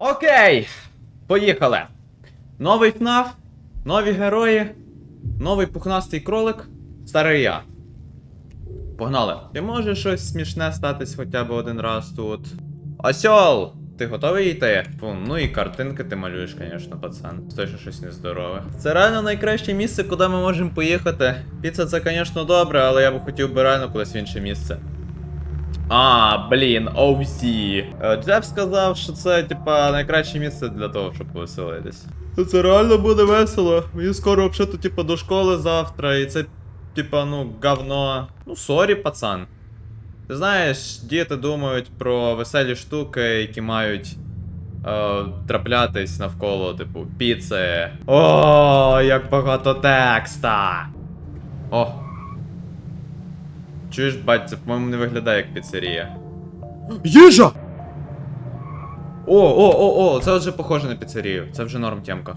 Окей, поїхали. Новий ФНАФ, нові герої, новий пухнастий кролик, старий я. Погнали. Чи може щось смішне статись хоча б один раз тут? Осьол! Ти готовий йти? Фу, ну і картинки ти малюєш, звісно, пацан. Точно щось нездорове. Це реально найкраще місце, куди ми можемо поїхати. Піца це, звісно, добре, але я б хотів би реально кудись в інше місце. А, блін, OC. Е, Джеф сказав, що це, типа, найкраще місце для того, щоб повеселитись. Це реально буде весело. Мені скоро взагалі, типа, до школи завтра, і це, типа, ну, говно. Ну, сорі, пацан. Ти знаєш, діти думають про веселі штуки, які мають. Е, траплятись навколо, типу, піци. О, як багато текста. О, Чуєш, бать, це, по-моєму, не виглядає як піцерія. Їжа! О, о, о, о, це вже похоже на піцерію. Це вже норм тємка.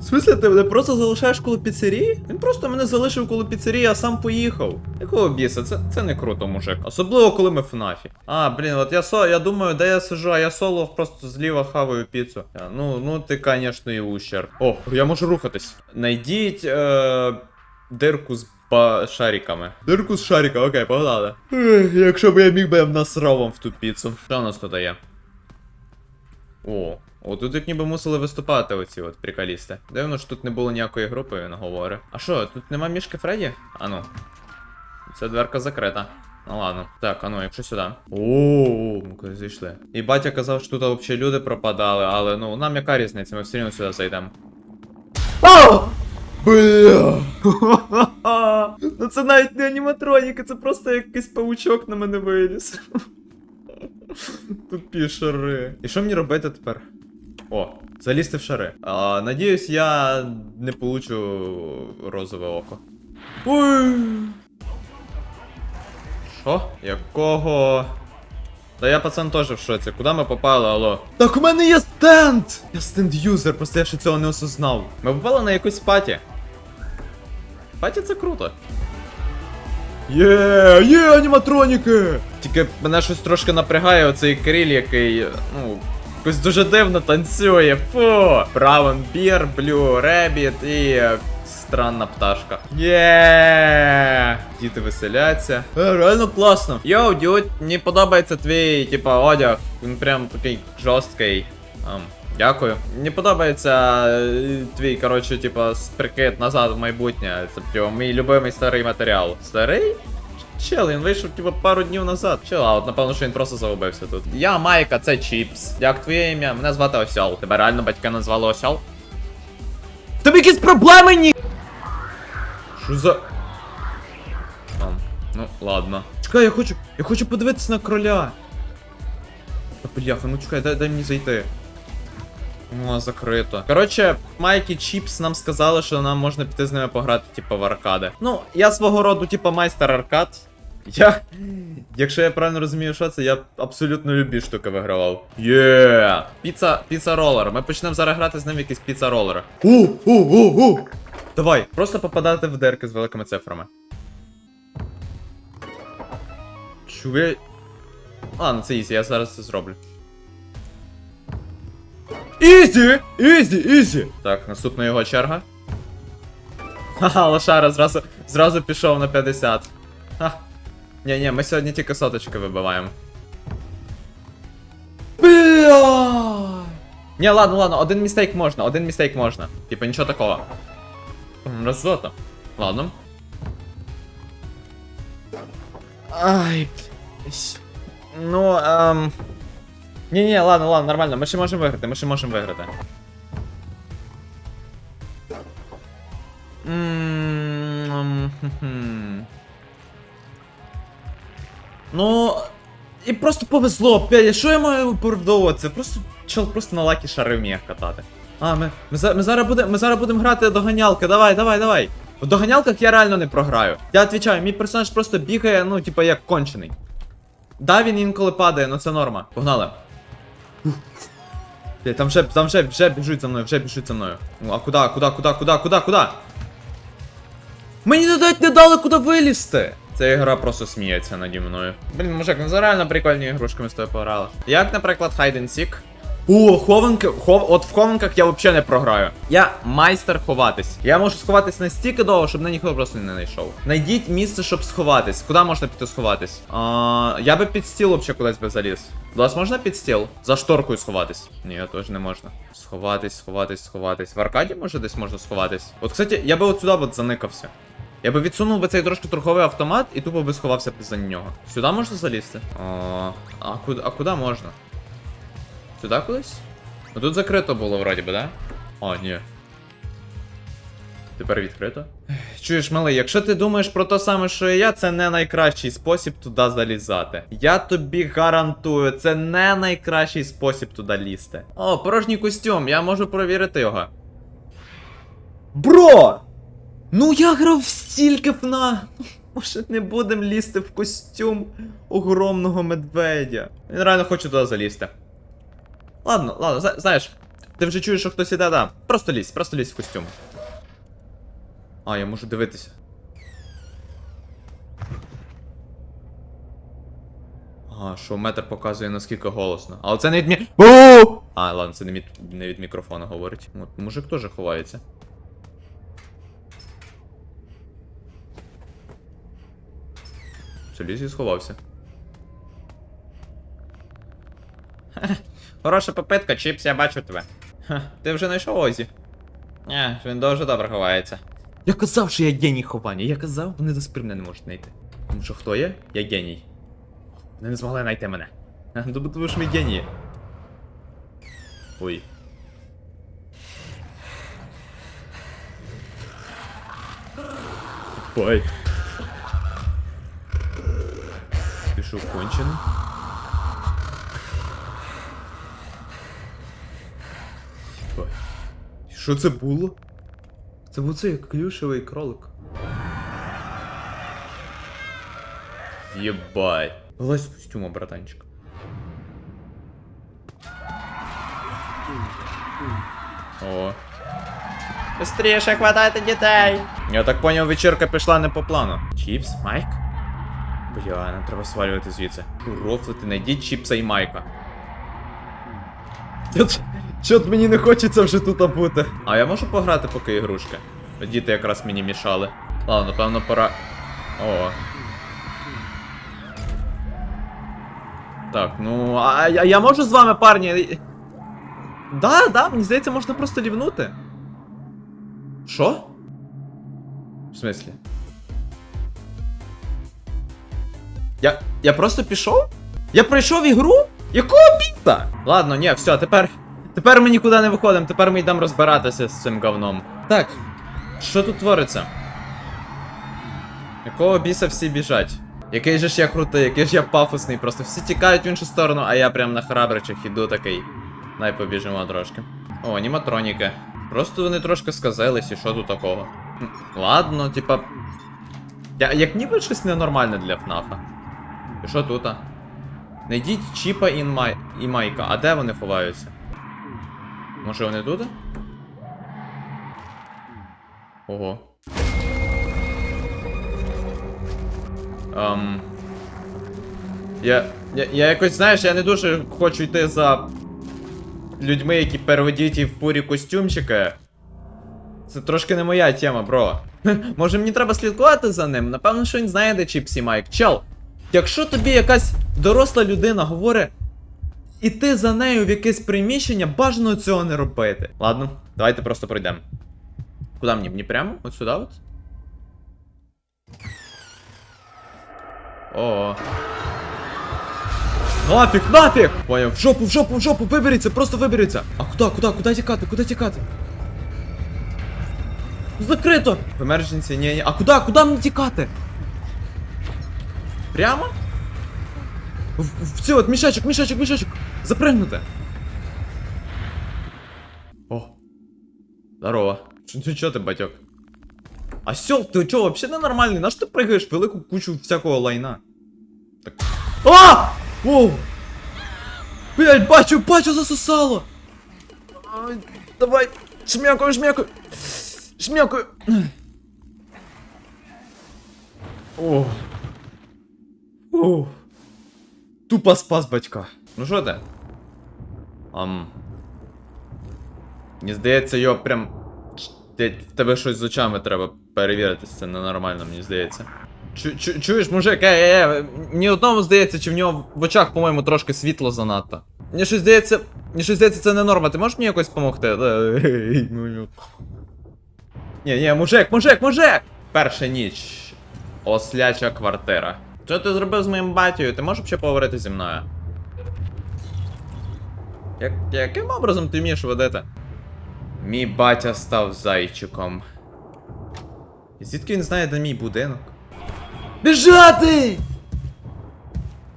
В смысле, ти мене просто залишаєш коло піцерії? Він просто мене залишив коло піцерії, а сам поїхав. Якого біса? Це, це не круто, мужик. Особливо, коли ми в ФНАФі. А, блін, от я со, я думаю, де я сижу, а я соло просто зліва хаваю піцу. А, Ну, ну ти, звісно, і ущер. О, я можу рухатись. Найдіть е, дирку з ба- шариками. Дирку з шарика, окей, погнали. Ех, Якщо б я міг би я б насрав вам в ту піцу. Що у нас тут є? О, о, тут як ніби мусили виступати оці от приколісти. Дивно, що тут не було ніякої групи, він говорить. А що, тут нема мішки Фредді? А ну. Ця дверка закрита. Ну ладно. Так, а ну, якщо сюди. О, ми куди зайшли. І батя казав, що тут взагалі люди пропадали, але ну нам яка різниця, ми все одно сюди зайдемо. Бля! Ну це навіть не аніматроніки, це просто якийсь паучок на мене виліз. Тупі шари. І що мені робити тепер? О, залізти в шари. А, надіюсь, я не получу розове око. Ой. Що? Якого? Та я пацан теж в шоці. Куди ми попали, алло? Так у мене є стенд! Я стенд юзер, просто я ще цього не осознав. Ми попали на якусь паті. Паті це круто. Є, є аніматроніки! Тільки мене щось трошки напрягає оцей криль, який, ну, якось дуже дивно танцює. Фу! Браун Бір, Блю Ребіт і странна пташка. Є! Діти веселяться. Е, реально класно. Йоу, дюд, мені подобається твій, типа, одяг. Він прям такий жорсткий. Ам, Дякую. Мені подобається е, твій, коротше, типа, прикид назад в майбутнє. Це типу, мій любимий старий матеріал. Старий? Чел, він вийшов типу пару днів назад. Чел, а от напевно, що він просто загубився тут. Я Майка, це Чіпс. Як твоє ім'я? Мене звати Осьол. Тебе реально батька назвали Осьол? В Тебе якісь проблеми ні. Що за. А, ну, ладно. Чекай, я хочу. Я хочу подивитися на кроля. Та бляха, ну чекай, дай, дай мені зайти. О, закрито. Коротше, Майк і Чіпс нам сказали, що нам можна піти з ними пограти, типу, в аркади. Ну, я свого роду, типу, майстер аркад. Я. Якщо я правильно розумію, що це, я абсолютно любі штуки вигравав. Є! Піца, піца ролер. Ми почнемо зараз грати з ним в якийсь піца ролер. У, у, у, у! Давай, просто попадати в дерки з великими цифрами. Чує. А, ну це ізі, я зараз це зроблю. Ізі! Ізі, ізі! Так, наступна його черга. Ха-ха, лошара зразу, зразу пішов на 50. Ха. Ні, ні, ми сьогодні тільки соточки вибиваємо. Бля! Ні, ладно, ладно, один містейк можна, один містейк можна. Типа нічого такого. М, Роззото. Ладно. Ай. блядь. Ну, ем. Ні, ні, ладно, ладно, нормально, ми ще можемо виграти, ми ще можемо виграти. Ну. І просто повезло, що я маю оправдовуватися? Просто чел просто на лакі шари вміє катати. А, ми, ми, ми зараз будемо ми зараз будемо грати доганялки, давай, давай, давай. В доганялках я реально не програю. Я відповідаю, мій персонаж просто бігає, ну, типа, як кончений. Да, він інколи падає, ну це норма. Погнали. Там вже, там вже, вже біжуть за мною, вже біжуть за мною. Ну, а куди, куди, куди, куди, куди, куди? Мені дають не дали куди вилізти. Ця ігра просто сміється наді мною. Блін, мужик, ну за реально прикольні ігрушки ми з тобою пограли. Як, наприклад, Hide and Seek. О, хованки, хов, от в хованках я взагалі не програю. Я майстер ховатись. Я можу сховатись настільки довго, щоб мене ніхто просто не знайшов. Найдіть місце, щоб сховатись. Куди можна піти сховатись? А, я би під стіл взагалі кудись би заліз. До вас можна під стіл? За шторкою сховатись. Ні, теж не можна. Сховатись, сховатись, сховатись. В аркаді може десь можна сховатись. От, кстати, я би от сюди от заникався. Я би відсунув би цей трошки торговий автомат і тупо би сховався за нього. Сюди можна залізти? О, а куди, а куди можна? Сюди кудись? Ну тут закрито було вроді би, да? О, ні. Тепер відкрито. Чуєш, малий, якщо ти думаєш про те саме, що і я, це не найкращий спосіб туди залізати. Я тобі гарантую, це не найкращий спосіб туди лізти. О, порожній костюм, я можу провірити його. Бро! Ну я грав стільки фна. Може не будемо лізти в костюм огромного медведя. Він реально хоче туди залізти. Ладно, ладно, зна- знаєш, ти вже чуєш, що хтось іде, да. Просто лізь, просто лізь в костюм. А, я можу дивитися. А, що метр показує наскільки голосно. Але це не від мі... А, ладно, це не від, не від мікрофона говорить. От, мужик теж ховається. Все, лізь і сховався. Хороша попитка, Чіпс, я бачу тебе. Ха, ти вже знайшов Озі? Ні, він дуже добре ховається. Я казав, що я геній ховання. Я казав, вони до спрямне не можуть знайти. Тому що хто є? Я геній. Вони не змогли знайти мене. Ну, тому що ми генії. Ой. Ой. Ти що, Ой. Що це було? Це був цей клюшевий кролик. Єбать. Вилазь з костюма, братанчик. О. Быстріше хватайте дітей! Я так поняв, вечірка пішла не по плану. Чіпс, Майк? Бля, нам треба свалювати звідси. Рофлити, найдіть Чіпса і Майка. Чот мені не хочеться вже тут бути. А я можу пограти поки ігрушки? Діти якраз мені мішали. Ладно, напевно, пора. О. Так, ну. А я, я можу з вами, парні. Да, да, мені здається, можна просто лівнути. Що? В смислі? Я. Я просто пішов? Я пройшов ігру? Якого біта? Ладно, ні, все, тепер. Тепер ми нікуди не виходимо, тепер ми йдемо розбиратися з цим говном. Так, що тут твориться? Якого біса всі біжать? Який же ж я крутий, який ж я пафосний, просто всі тікають в іншу сторону, а я прям на храбричах іду такий. Дай побіжимо трошки. О, аніматроніки. Просто вони трошки сказались, і що тут такого? Ладно, типа. Я, як ніби щось ненормальне для ФНАФа. І що тут? Найдіть Чіпа і Майка. А де вони ховаються? Може вони тут? Ого. Ем. Я, я. Я якось, знаєш, я не дуже хочу йти за людьми, які переведіті в пурі костюмчики. Це трошки не моя тема, бро. Може мені треба слідкувати за ним? Напевно, що він знає, де Чіпсі Майк. Чел, якщо тобі якась доросла людина говорить, іти за нею в якесь приміщення, бажано цього не робити. Ладно, давайте просто пройдемо. Куди мені? Мені прямо? От сюди от? О. Нафіг, нафіг! Поняв, в жопу, в жопу, в жопу, виберіться, просто виберіться. А куди, куди, куди тікати, куди тікати? Закрито! В emergency, ні, ні. А куди, куди мені тікати? Прямо? В, в цей от мішечок, мішечок, мішечок. Запригнути. О. Здорово. Чо, чо ти, батьок? А сьол, ти чо, вообще ненормальний? На що ти пригаєш велику кучу всякого лайна? Так. А! Воу! Блять, бачу, бачу, засосало! Ай, давай, шмякаю, шмякаю. Шмякаю. О. Ух. Тупо спас батька. Ну що ти? Ам. Мені здається, його прям. В тебе щось з очами треба перевірити, це ненормально, мені здається. Чу, чу, чуєш, мужик, ей, ей, ей, мені одному здається, чи в нього в очах, по-моєму, трошки світло занадто. Мені щось здається. Мені щось здається, це не норма. Ти можеш мені якось допомогти? Ні, ні, мужик, мужик, мужик! Перша ніч. Осляча квартира. Що ти зробив з моїм батькою? Ти можеш ще поговорити зі мною? Як, яким образом ти вмієш водити? Мій батя став зайчиком. Звідки він знає, де мій будинок? Біжати!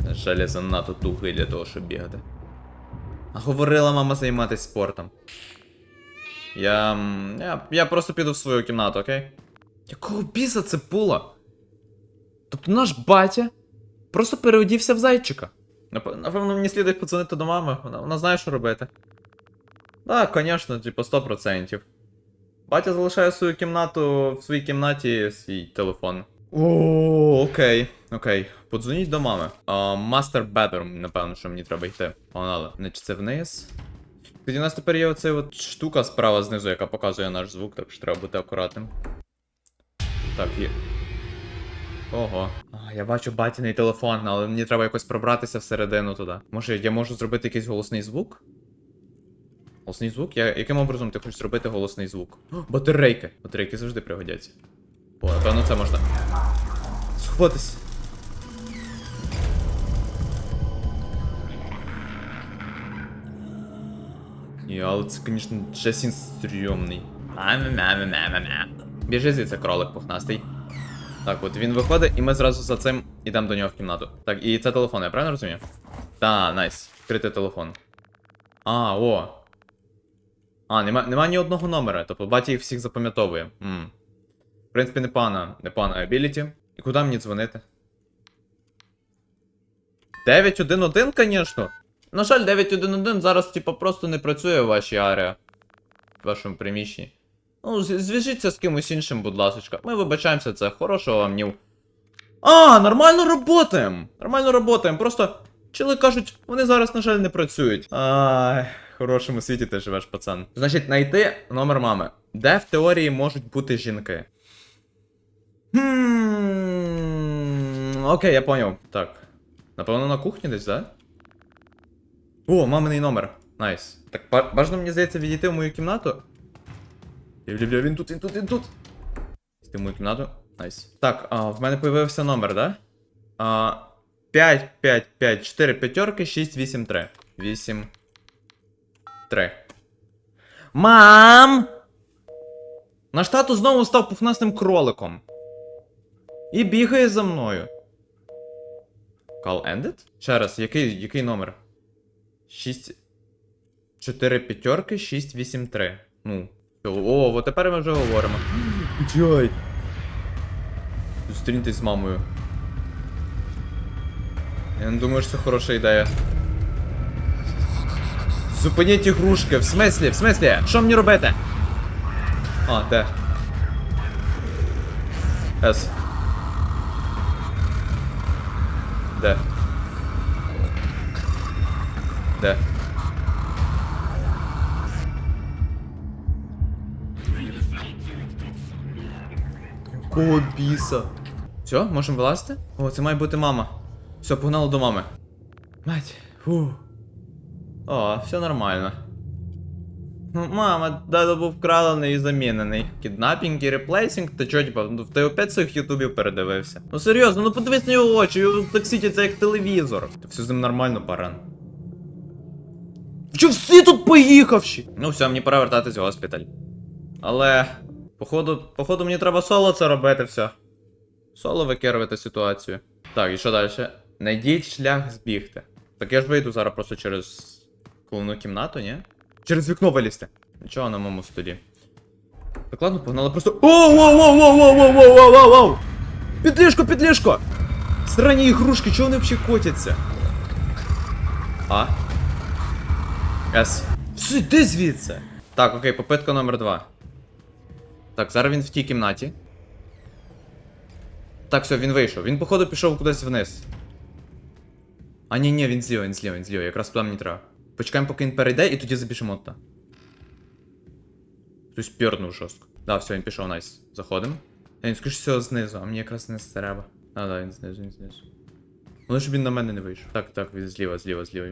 На жаль, я занадто тухий для того, щоб бігати. А говорила мама займатися спортом. Я, я. Я просто піду в свою кімнату, окей? Якого біса це було? Тобто наш батя просто переодівся в зайчика. Нап- Напевно, мені слідує подзвонити до мами, вона, вона знає, що робити. Так, звісно, типу 100%. Батя залишає свою кімнату в своїй кімнаті свій телефон. О, окей, окей. Подзвоніть до мами. Мастер Bedroom, напевно, що мені треба йти. Погнали. Значить, це вниз. Тоді у нас тепер є оця от штука справа знизу, яка показує наш звук, так що треба бути акуратним. Так, є. Ого. Я бачу батіний телефон, але мені треба якось пробратися всередину туди. Може, я можу зробити якийсь голосний звук? Голосний звук? Я, яким образом ти хочеш зробити голосний звук? О, батарейки! Батарейки завжди пригодяться. О, напевно, це можна. Сховатись. Ні, але це, звісно, Джесін стрьомний. Біжи звідси, кролик пухнастий. Так, от він виходить, і ми зразу за цим йдемо до нього в кімнату. Так, і це телефон, я правильно розумію? Та, найс. Відкрити телефон. А, о. А, нема, нема ні одного номера, тобто батя їх всіх запам'ятовує. В принципі, непогана, непогана абіліті. І куди мені дзвонити? 911, звісно. На жаль, 911 зараз, типу, просто не працює в вашій арії. В вашому приміщенні. Ну, зв'яжіться з кимось іншим, будь ласка. Ми вибачаємося, це хорошого вам днів. А, нормально работаємо! Нормально работаємо. Просто чили кажуть, вони зараз, на жаль, не працюють. Ай, в хорошому світі ти живеш, пацан. Значить, знайти номер мами. Де в теорії можуть бути жінки? Хм, Окей, я поняв. Так. Напевно, на кухні десь, да? О, маминий номер. Найс. Так, бажано мені здається відійти в мою кімнату. Бля-бля, він тут, він тут, він тут. Мою кімнату. Найс. Так, а, в мене появився номер, да? А, 5, 5, 5, 4 п'ятерки, 6, 8, 3. 8. 3. Мам! Наш тато знову став пухнастим кроликом. І бігає за мною. Call ended? Ще раз, який, який номер? 6. 4 п'ятерки, 6, 8, 3. Ну. О, от тепер ми вже говоримо. Джой. Зустріньтесь з мамою. Я не думаю, що це хороша ідея. Зупиніть ігрушки, в смислі, в смислі? Що мені робити? А, де? С. Де? Де? Якого біса? Все, можемо вилазити? О, це має бути мама. Все, погнали до мами. Мать, фу. О, все нормально. Ну, мама, дадо був вкрадений і замінений. Кіднапінг і реплейсінг, ти чо, типа, ну ти опять своїх ютубів передивився. Ну серйозно, ну подивись на його очі, його так світяться як телевізор. Та все з ним нормально, паран. Що всі тут поїхавші? Ну все, мені пора вертатись в госпіталь. Але. Походу, походу, мені треба соло це робити, все. Соло викерувати ситуацію. Так, і що далі? Найдіть шлях збігти. Так я ж вийду зараз просто через головну кімнату, ні? Через вікно вилізти. Нічого на моєму столі. Так ладно, погнали просто. О, воу, воу, воу, воу, воу, воу, воу, воу, воу! Підліжко, підліжко! Срані ігрушки, чого вони взагалі котяться? А? С. Все, йди звідси. Так, окей, попитка номер два. Так, зараз він в тій кімнаті. Так, все, він вийшов. Він, походу, пішов кудись вниз. А ні, ні, він зліва, він зліва, він зліва, якраз туди мені треба. Почекаємо, поки він перейде, і тоді забіжимо туди. Хтось пірнув жорстко. Да, все, він пішов, найс. Заходимо. А він скоріш всього знизу, а мені якраз знизу треба. А, да, він знизу, він знизу. Головне, щоб він на мене не вийшов. Так, так, він зліва, зліва, зліва.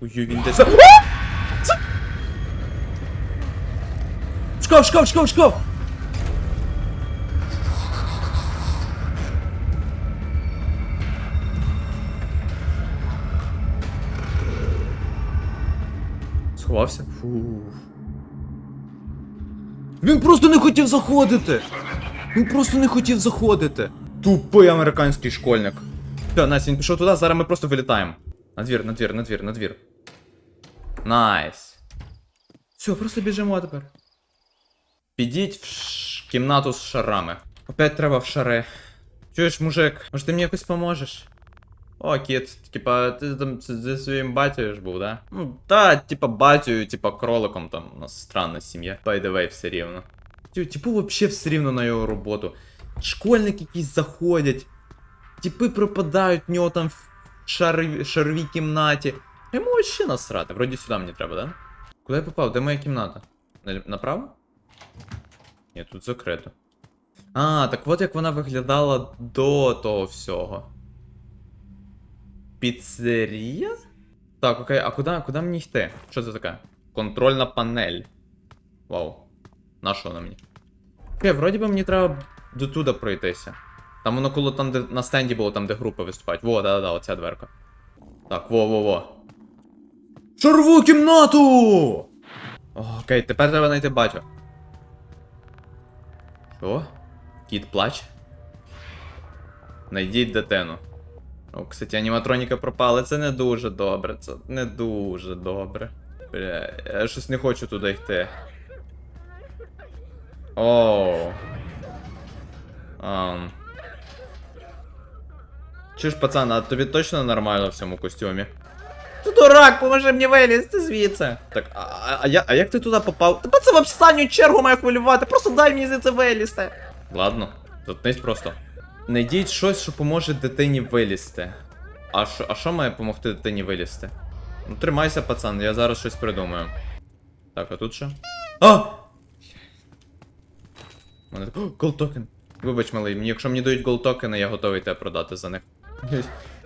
Ой, він десь. Шкаф, шкаф, шкаф, шкаф! Сховався? Фух. Він просто не хотів заходити! Він просто не хотів заходити. Тупий американський школьник. Все, Настя, він пішов туди, зараз ми просто вилітаємо. На двір, на двір, на двір, на двір. Найс. Все, просто біжимо тепер. Підіть в ш... кімнату з шарами. Опять треба в шари. Чуєш, мужик, може ти мені якось поможеш? О, кіт, типа, ти там з- зі своїм батьком ж був, да? Ну, та, типа, батькою, типа, кроликом там, у нас странна сім'я. By the way, все рівно. Тю, Типу, вообще все рівно на його роботу. Школьники якісь заходять. Типи пропадають в нього там в шарові, шаровій кімнаті. Йому вообще насрати. Вроді сюди мені треба, да? Куди я попав? Де моя кімната? На- Направо? Ні, тут закрито. А, так от як вона виглядала до того всього. Піцерія? Так, окей, а куди, куди мені йти? Що це таке? Контрольна панель. Вау. На що вона мені? Окей, вроді би мені треба до туди пройтися. Там воно коло там, де на стенді було, там, де групи виступають. Во, да-да-да, оця дверка. Так, во-во-во. Шарву кімнату! Окей, тепер треба знайти батю. Що? Кіт плаче? Найдіть дитину. О, кстати, аніматроніка пропала, це не дуже добре, це не дуже добре. Бля, я щось не хочу туди йти. Оу. Ам. Чи ж, пацан, а тобі точно нормально в цьому костюмі? Ти дурак, поможи мені вилізти звідси. Так, а, а, а, я, а як ти туди попав? Та це в останню чергу має хвилювати, просто дай мені звідси вилізти. Ладно, заткнись просто. Найдіть щось, що поможе дитині вилізти. А що, а що має допомогти дитині вилізти? Ну тримайся, пацан, я зараз щось придумаю. Так, а тут що? А! Мене так. Голд токен. Вибач, малий, мені, якщо мені дають голд токени, я готовий тебе продати за них.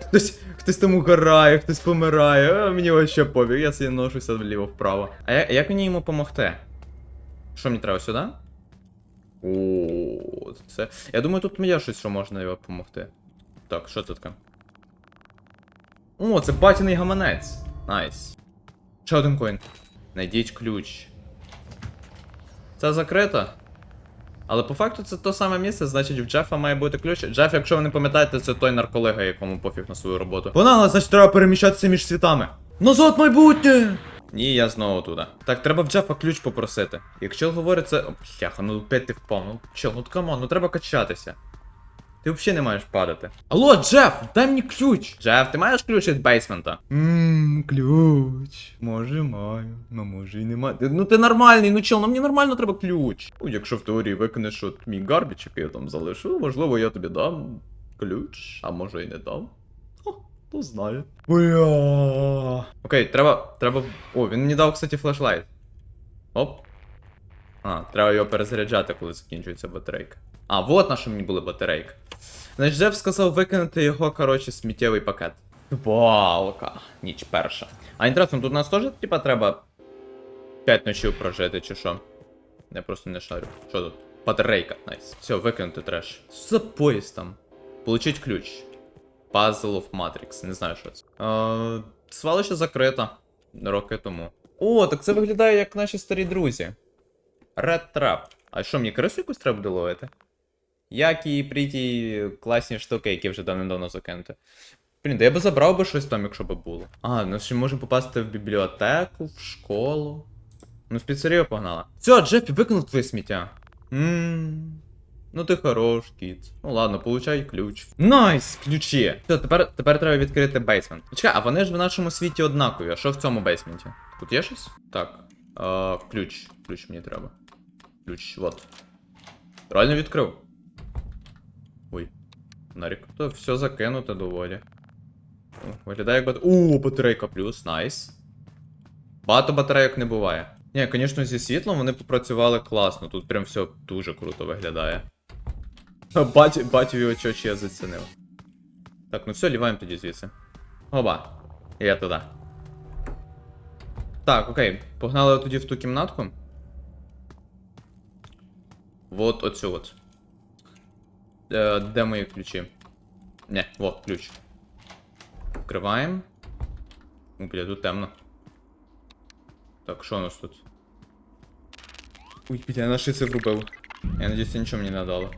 Хтось, хтось там угорає, хтось помирає, а мені вообще пофіг, я собі ношуся вліво-вправо. А я, як мені йому помогти? Що мені треба сюди? О, це. Я думаю, тут є щось, що можна його допомогти. Так, що це таке? О, це батіний гаманець. Найс. Ще один коін. Найдіть ключ. Це закрито. Але по факту це те саме місце, значить в Джефа має бути ключ. Джеф, якщо ви не пам'ятаєте, це той нарколега, якому пофіг на свою роботу. Погнали, значить треба переміщатися між світами. Назад майбутнє! Ні, я знову туди. Так, треба в Джефа ключ попросити. Якщо говорить це. Бляха, ну опять ти впав. Ну чел, ну камон, ну треба качатися. Ти взагалі не маєш падати. Алло, Джеф, дай мені ключ! Джеф, ти маєш ключ від бейсмента? Ммм, ключ. Може маю, ну може і немає. Ну ти нормальний, ну чел, ну мені нормально треба ключ. Ну, якщо в теорії викинеш от мій гарбіч, який я там залишу, можливо, я тобі дам ключ, а може і не дам. О, хто знає. Бля. Окей, треба. треба. О, він мені дав, кстати, флешлайт. Оп. А, треба його перезаряджати, коли закінчується батарейка. А, вот на що мені були батарейки. Значить, Джеф сказав викинути його, коротше, сміттєвий пакет. Палка. Ніч перша. А інтересно, тут у нас теж, типа, треба 5 ночів прожити, чи що? Я просто не шарю. Що тут? Батарейка, найс. Все, викинути треш. За поїзд там? Получить ключ. Puzzle of Matrix. Не знаю, що це. Е, свалище закрито. Роки тому. О, так це виглядає як наші старі друзі. Red Trap. А що, мені крису якусь треба буде ловити? Як і класні штуки, які вже давно закинути. Блін, да я би забрав би щось там, якщо би було. А, ну ще можемо попасти в бібліотеку, в школу. Ну, в піцерію погнала. Все, Джефі, викинув твоє сміття. Ммм. Ну ти хорош, кіт. Ну ладно, получай ключ. Найс! Ключі! Все, тепер, тепер треба відкрити бейсмент. Чекай, а вони ж в нашому світі однакові. А що в цьому бейсменті? Тут є щось? Так. А, ключ. Ключ мені треба. Ключ, вот. Реально відкрив. Нарік. То все закинуте доволі. Виглядає як бат... У, батарейка плюс, найс. Багато батарейок не буває. Ні, звісно, зі світлом вони попрацювали класно. Тут прям все дуже круто виглядає. Батю, батьові очочі я зацінив. Так, ну все, ліваємо тоді звідси. Оба. Я туди. Так, окей. Погнали тоді в ту кімнатку. Вот оцю от. Е, де мої ключі? Не, во, ключ. Вкриваємо. О, бля, тут темно. Так, що у нас тут? Ой, бля, я на шиці врубив. Я надіюсь, нічого мені не дало.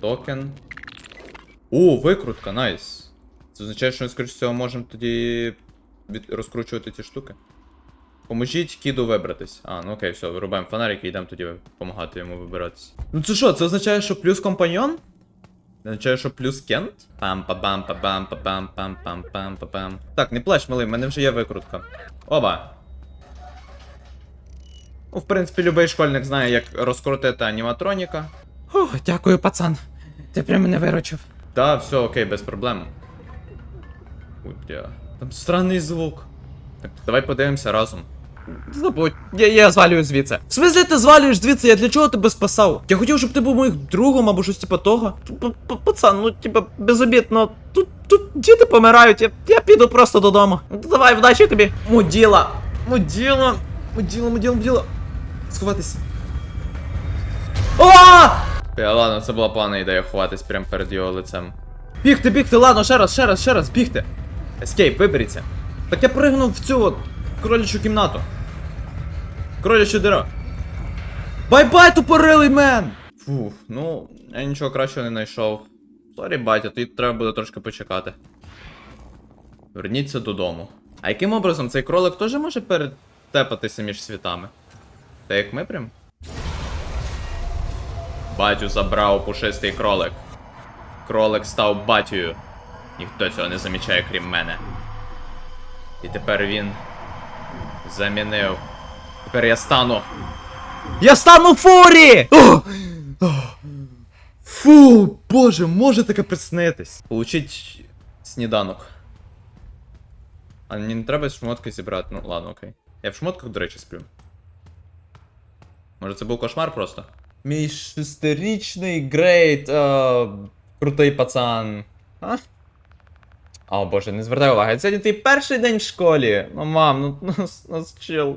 Токен. О, викрутка, найс. Це означає, що ми, скоріш всього, можемо тоді від... розкручувати ці штуки. Поможіть кіду вибратись. А, ну окей, все, вирубаємо фонарик і йдемо тоді допомагати йому вибиратись. Ну це що, це означає, що плюс компаньон? Означає, що плюс кент? пам па пам па пам па пам пам пам пам па пам Так, не плач, малий, в мене вже є викрутка. Оба. Ну, в принципі, любий школьник знає, як розкрутити аніматроніка. О, дякую, пацан. Ти прям мене виручив. Да, все окей, без проблем. Ой. Там странний звук. Так, давай подивимося разом. Забудь, я, я звалюю звідси. В смислі ти звалюєш звідси, я для чого тебе спасав? Я хотів, щоб ти був моїм другом або щось типа того. Пацан, ну типа без обід, ну тут, тут діти помирають, я, я піду просто додому. Ну, Давай, вдачі тобі. Муділа! Муділа! Муділа, муділа, муділа! Сховатись. О! Бля, ладно, це була погана ідея ховатись прямо перед його лицем. Бігти, бігти, ладно, ще раз, ще раз, ще раз, бігти. Ескейп, виберіться. Так я пригнув в цю от кролячу кімнату. Кролячу диру. Бай-бай, тупорилий мен! Фух, ну, я нічого кращого не знайшов. Сорі, батя, тобі треба буде трошки почекати. Верніться додому. А яким образом цей кролик теж може перетепатися між світами? Та як ми прям? Батю забрав пушистий кролик. Кролик став батію. Ніхто цього не замічає, крім мене. І тепер він замінив. Тепер я стану. Я стану фурі! О! Фу, боже, може таке приснитись. Получить сніданок. А мені не треба шмотки зібрати. Ну ладно, окей. Я в шмотках, до речі, сплю. Може це був кошмар просто? Мій шестирічний грейт, е, крутий пацан. А? О боже, не звертай уваги. Сьогодні твій перший день в школі. Ну мам, ну нас, нас чил.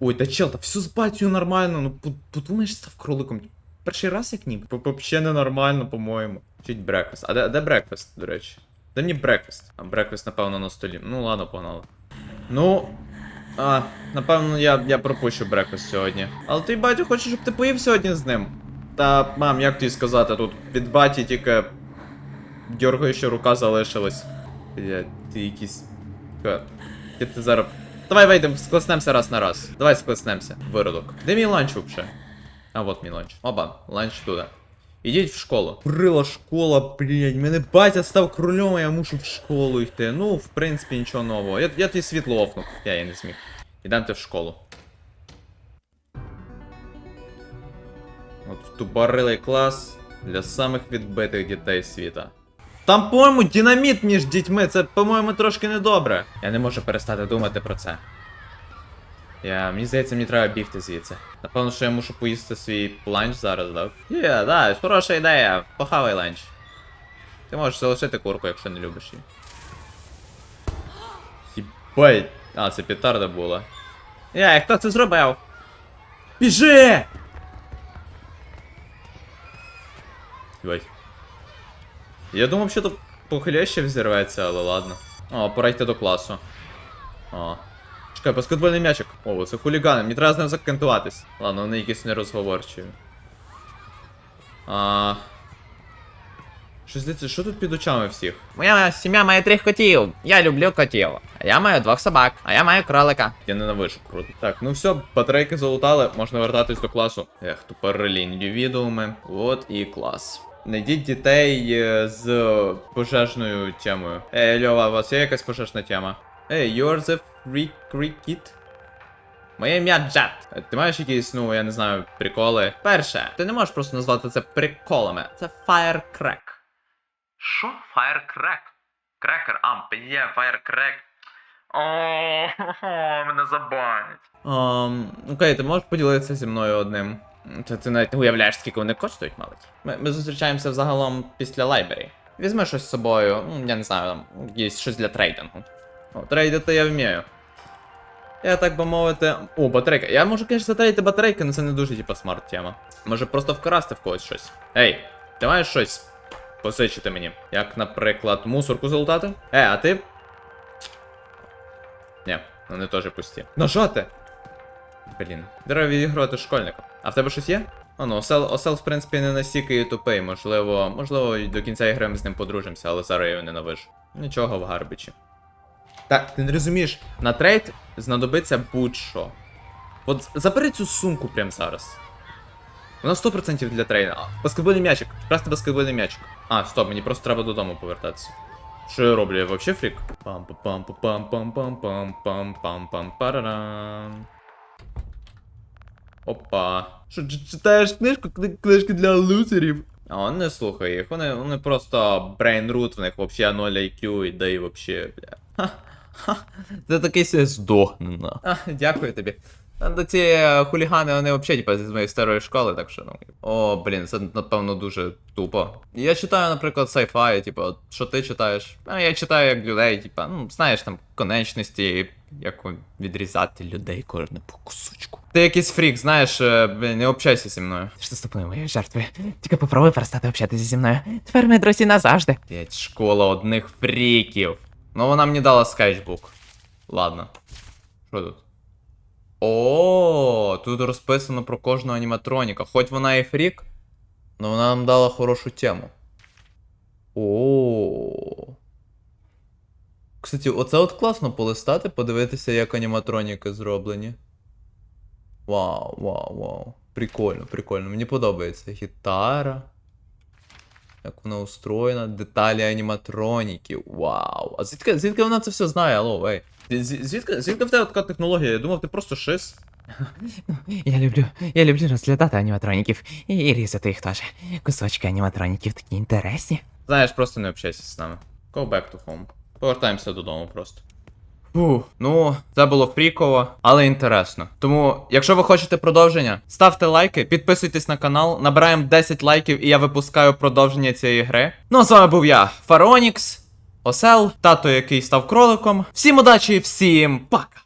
Ой, та чел, та все з батькою нормально. Ну по- подумаєш, став кроликом. Перший раз як ніби. Вообще ненормально, по-моєму. Вчить брекфаст. А де, де брекфаст, до речі? Де мені брекфаст? А брекфаст, напевно, на столі. Ну ладно, погнали. Ну. А, напевно, я, я пропущу брекфаст сьогодні. Але твій батя хоче, щоб ти поїв сьогодні з ним. Та, мам, як тобі сказати, тут від баті тільки дергаюча рука залишилась. Бля, ти якийсь. Ти, ти зараз. Давай вийдемо, склеснемося раз на раз. Давай склеснемося. Виродок. Де мій ланч вообще? А вот мій ланч. Оба, ланч туди. Ідіть в школу. Прила школа, блядь, мене батя став кролем, а я мушу в школу йти. Ну, в принципі, нічого нового. Я, я тобі світло офнув. Я, я не зміг. Ідемте в школу. От тупорилий клас для самих відбитих дітей світа. Там, по-моєму, динаміт між дітьми, це, по-моєму, трошки недобре. Я не можу перестати думати про це. Я, мені здається, мені треба бігти звідси. Напевно, що я мушу поїсти свій ланч зараз, так? Є, yeah, да, хороша ідея. Похавай ланч. Ти можеш залишити курку, якщо не любиш її. Єбать. А, це петарда була. Я, хто це зробив? Біжи! Єбать. Я думав, що тут похиляще взірветься, але ладно. О, пора йти до класу. О. Чекай, баскетбольний м'ячик. О, це хулігани, мені треба з ним закантуватись. Ладно, вони якісь нерозговорчиві. А. Що здається, що тут під очами всіх? Моя сім'я має трьох котів. Я люблю котів. А я маю двох собак, а я маю кролика. Я ненавижу круто. Так, ну все, батарейки залутали, можна вертатись до класу. Ех, тупорилі індивідууми. От і клас. Найдіть дітей е, з пожежною темою. Ей, Льова, у вас є якась пожежна тема? Ей, you're the free free kid? Моє ім'я Джет. Е, Ти маєш якісь, ну, я не знаю, приколи? Перше, ти не можеш просто назвати це приколами. Це firecrack. Що? Фаєркрек? Крекер, а, є, фаєркрек. О, мене забанять. Um, окей, ти можеш поділитися зі мною одним. Та ти навіть не уявляєш, скільки вони коштують, мабуть. Ми, ми зустрічаємося взагалом після лайбері. Візьми щось з собою, ну, я не знаю, там, якесь щось для трейдингу. О, трейдити я вмію. Я так би мовити. О, батарейка. Я можу, звісно, затрейдити батарейки, але це не дуже, типа, смарт тема. Може просто вкрасти в когось щось. Ей, ти маєш щось посичити мені? Як, наприклад, мусорку залутати? Е, а ти. Ні, вони теж пусті. Нажати! Блін, треба відігрувати школьника. А в тебе щось є? О, ну, осел, осел, в принципі, не настільки і тупий. Можливо, можливо, до кінця ігри ми з ним подружимося, але зараз я його ненавижу. Нічого в гарбичі. Так, ти не розумієш, на трейд знадобиться будь-що. От забери цю сумку прямо зараз. Вона 100% для трейна. А, Баскетбольний м'ячик. Вкрасти баскетбольний м'ячик. А, стоп, мені просто треба додому повертатися. Що я роблю? Я вообще фрік? пам Опа. Що, читаєш книжку? Кни- Книжки для лузерів? А он не слухай їх, вони, вони просто брейнрут, в них вообще 0 IQ, і да і вообще, бля. Ха, ха, Ти такий себе здохнена. А, дякую тобі. Та ці е, хулігани, вони взагалі, типа, з моєї старої школи, так що ну. О, блін, це напевно дуже тупо. Я читаю, наприклад, sci-fi, типу, що ти читаєш? А я читаю як людей, типа, ну, знаєш там конечності, як відрізати людей кожне по кусочку. Ти якийсь фрік, знаєш, е, не общайся зі мною. Що з тобою, моєї жертви? Тільки попробуй перестати общатися зі мною. Тепер ми друзі назавжди. Блять, школа одних фріків. Ну вона мені дала скетчбук. Ладно. Що тут? О, тут розписано про кожного аніматроніка. Хоч вона і фрік, але вона нам дала хорошу тему. О. Кстати, оце от класно полистати, подивитися, як аніматроніки зроблені. Вау, вау, вау. Прикольно, прикольно. Мені подобається. Гітара. Як вона устроєна, деталі аніматроніків. Вау. А звідки, звідки вона це все знає? Алло, ей. Звідки, звідки в тебе така технологія? Я думав, ти просто шис. Я люблю, я люблю розглядати аніматроніків і різати їх теж. Кусочки аніматроніків такі інтересні. Знаєш, просто не общайся з нами. Go back to home. Повертаємося додому просто. Фух, ну, це було фріково, але інтересно. Тому, якщо ви хочете продовження, ставте лайки, підписуйтесь на канал, набираємо 10 лайків і я випускаю продовження цієї гри. Ну а з вами був я, Фаронікс, Осел, тато, який став кроликом. Всім удачі, всім пока!